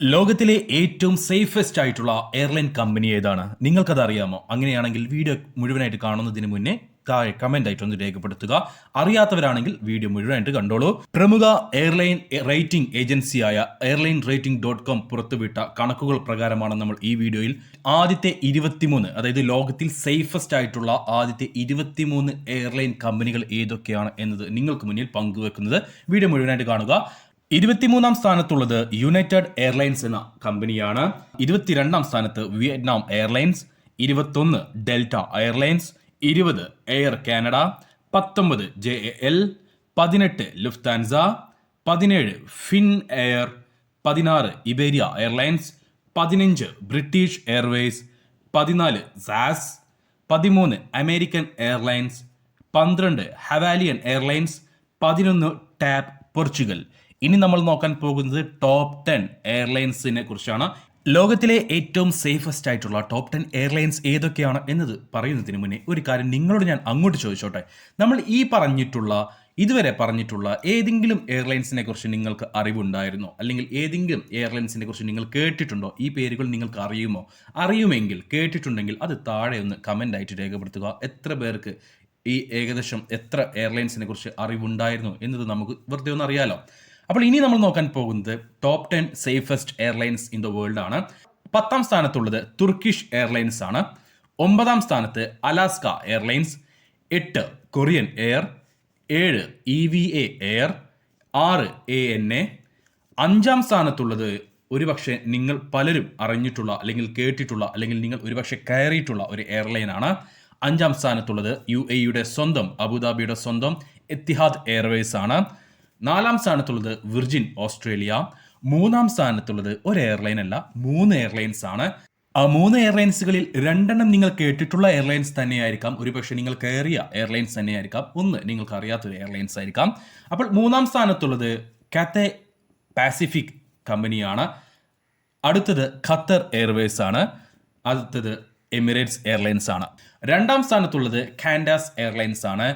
ലോകത്തിലെ ഏറ്റവും സേഫസ്റ്റ് ആയിട്ടുള്ള എയർലൈൻ കമ്പനി ഏതാണ്? നിങ്ങൾക്കത് അറിയാമോ അങ്ങനെയാണെങ്കിൽ വീഡിയോ മുഴുവനായിട്ട് കാണുന്നതിന് മുന്നേ താഴെ കമന്റ് ആയിട്ട് ഒന്ന് രേഖപ്പെടുത്തുക. അറിയാത്തവരാണെങ്കിൽ വീഡിയോ മുഴുവനായിട്ട് കണ്ടോളൂ. പ്രമുഖ എയർലൈൻ റേറ്റിംഗ് ഏജൻസിയായ എയർലൈൻ റേറ്റിംഗ് ഡോട്ട് കോം പുറത്തുവിട്ട കണക്കുകൾ പ്രകാരമാണ് നമ്മൾ ഈ വീഡിയോയിൽ ആദ്യത്തെ ഇരുപത്തിമൂന്ന് അതായത് ലോകത്തിൽ സേഫസ്റ്റ് ആയിട്ടുള്ള ആദ്യത്തെ ഇരുപത്തിമൂന്ന് എയർലൈൻ കമ്പനികൾ ഏതൊക്കെയാണ് എന്നത് നിങ്ങൾക്ക് മുന്നിൽ പങ്കുവെക്കുന്നത്. വീഡിയോ മുഴുവനായിട്ട് കാണുക. ഇരുപത്തിമൂന്നാം സ്ഥാനത്തുള്ളത് യുണൈറ്റഡ് എയർലൈൻസ് എന്ന കമ്പനിയാണ്. ഇരുപത്തിരണ്ടാം സ്ഥാനത്ത് വിയറ്റ്നാം എയർലൈൻസ് ഇരുപത്തൊന്ന് ഡെൽറ്റ എയർലൈൻസ് ഇരുപത് എയർ കാനഡ പത്തൊമ്പത് ജെ എ എൽ പതിനെട്ട് ലുഫ്താൻസ പതിനേഴ് ഫിൻ എയർ പതിനാറ് ഇബേരിയ എയർലൈൻസ് പതിനഞ്ച് ബ്രിട്ടീഷ് എയർവേസ് പതിനാല് സാസ് പതിമൂന്ന് അമേരിക്കൻ എയർലൈൻസ് പന്ത്രണ്ട് ഹവാലിയൻ എയർലൈൻസ് പതിനൊന്ന് ടാപ്പ് പോർച്ചുഗൽ ഇനി നമ്മൾ നോക്കാൻ പോകുന്നത് ടോപ്പ് ടെൻ എയർലൈൻസിനെ കുറിച്ചാണ്. ലോകത്തിലെ ഏറ്റവും സേഫസ്റ്റ് ആയിട്ടുള്ള ടോപ്പ് ടെൻ എയർലൈൻസ് ഏതൊക്കെയാണ് എന്നത് പറയുന്നതിന് മുന്നേ ഒരു കാര്യം നിങ്ങളോട് ഞാൻ അങ്ങോട്ട് ചോദിച്ചോട്ടെ. നമ്മൾ ഈ പറഞ്ഞിട്ടുള്ള ഇതുവരെ പറഞ്ഞിട്ടുള്ള ഏതെങ്കിലും എയർലൈൻസിനെ കുറിച്ച് നിങ്ങൾക്ക് അറിവുണ്ടായിരുന്നോ? അല്ലെങ്കിൽ ഏതെങ്കിലും എയർലൈൻസിനെ കുറിച്ച് നിങ്ങൾ കേട്ടിട്ടുണ്ടോ? ഈ പേരുകൾ നിങ്ങൾക്ക് അറിയുമോ? അറിയുമെങ്കിൽ കേട്ടിട്ടുണ്ടെങ്കിൽ അത് താഴെ ഒന്ന് കമന്റ് ആയിട്ട് രേഖപ്പെടുത്തുക. എത്ര പേർക്ക് ഈ ഏകദേശം എത്ര എയർലൈൻസിനെ കുറിച്ച് അറിവുണ്ടായിരുന്നു എന്നത് നമുക്ക് വെറുതെ ഒന്ന് അറിയാലോ. അപ്പോൾ ഇനി നമ്മൾ നോക്കാൻ പോകുന്നത് top ten safest airlines in the world ആണ്. പത്താം സ്ഥാനത്തുള്ളത് തുർക്കിഷ് എയർലൈൻസ് ആണ്. ഒമ്പതാം സ്ഥാനത്ത് അലാസ്ക എയർലൈൻസ് എട്ട് കൊറിയൻ എയർ ഏഴ് ഇ വി എ എയർ ആറ് എ എൻ എ അഞ്ചാം സ്ഥാനത്തുള്ളത് ഒരുപക്ഷെ നിങ്ങൾ പലരും അറിഞ്ഞിട്ടുള്ള അല്ലെങ്കിൽ കേട്ടിട്ടുള്ള അല്ലെങ്കിൽ നിങ്ങൾ ഒരുപക്ഷെ കയറിയിട്ടുള്ള ഒരു എയർലൈൻ ആണ്. അഞ്ചാം സ്ഥാനത്തുള്ളത് യു എയുടെ സ്വന്തം അബുദാബിയുടെ സ്വന്തം എത്തിഹാദ് എയർവേസ് ആണ്. നാലാം സ്ഥാനത്തുള്ളത് വിർജിൻ ഓസ്ട്രേലിയ. മൂന്നാം സ്ഥാനത്തുള്ളത് ഒരു എയർലൈൻ അല്ല മൂന്ന് എയർലൈൻസ് ആണ്. ആ മൂന്ന് എയർലൈൻസുകളിൽ രണ്ടെണ്ണം നിങ്ങൾ കേട്ടിട്ടുള്ള എയർലൈൻസ് തന്നെയായിരിക്കാം. ഒരുപക്ഷെ നിങ്ങൾ കയറിയ എയർലൈൻസ് തന്നെയായിരിക്കാം. ഒന്ന് നിങ്ങൾക്ക് അറിയാത്തൊരു എയർലൈൻസ് ആയിരിക്കാം. അപ്പോൾ മൂന്നാം സ്ഥാനത്തുള്ളത് കാത്തെ പാസിഫിക് കമ്പനിയാണ്. അടുത്തത് ഖത്തർ എയർവേസ് ആണ്. അടുത്തത് എമിറേറ്റ്സ് എയർലൈൻസ് ആണ്. രണ്ടാം സ്ഥാനത്തുള്ളത് കാൻഡാസ് എയർലൈൻസ് ആണ്.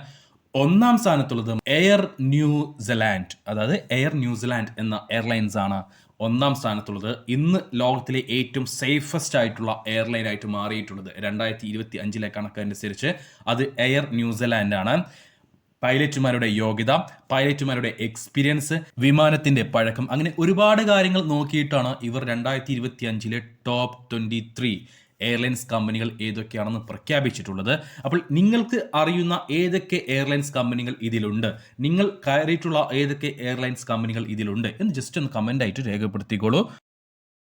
ഒന്നാം സ്ഥാനത്തുള്ളത് എയർ ന്യൂസിലാൻഡ് അതായത് എയർ ന്യൂസിലാൻഡ് എന്ന എയർലൈൻസ് ആണ് ഒന്നാം സ്ഥാനത്തുള്ളത്. ഇന്ന് ലോകത്തിലെ ഏറ്റവും സേഫസ്റ്റ് ആയിട്ടുള്ള എയർലൈൻ ആയിട്ട് മാറിയിട്ടുള്ളത് രണ്ടായിരത്തി ഇരുപത്തി അഞ്ചിലെ കണക്കനുസരിച്ച് അത് എയർ ന്യൂസിലാൻഡ് ആണ്. പൈലറ്റുമാരുടെ യോഗ്യത പൈലറ്റുമാരുടെ എക്സ്പീരിയൻസ് വിമാനത്തിന്റെ പഴക്കം അങ്ങനെ ഒരുപാട് കാര്യങ്ങൾ നോക്കിയിട്ടാണ് ഇവർ രണ്ടായിരത്തി ഇരുപത്തി അഞ്ചിലെ ടോപ്പ് ട്വന്റി ത്രീ എയർലൈൻസ് കമ്പനികൾ ഏതൊക്കെയാണെന്ന് പ്രഖ്യാപിച്ചിട്ടുള്ളത്. അപ്പോൾ നിങ്ങൾക്ക് അറിയുന്ന ഏതൊക്കെ എയർലൈൻസ് കമ്പനികൾ ഇതിലുണ്ട്? നിങ്ങൾ കയറിയിട്ടുള്ള ഏതൊക്കെ എയർലൈൻസ് കമ്പനികൾ ഇതിലുണ്ട്? എന്ന് ജസ്റ്റ് ഒന്ന് കമന്റ് ആയിട്ട് രേഖപ്പെടുത്തിക്കോളൂ.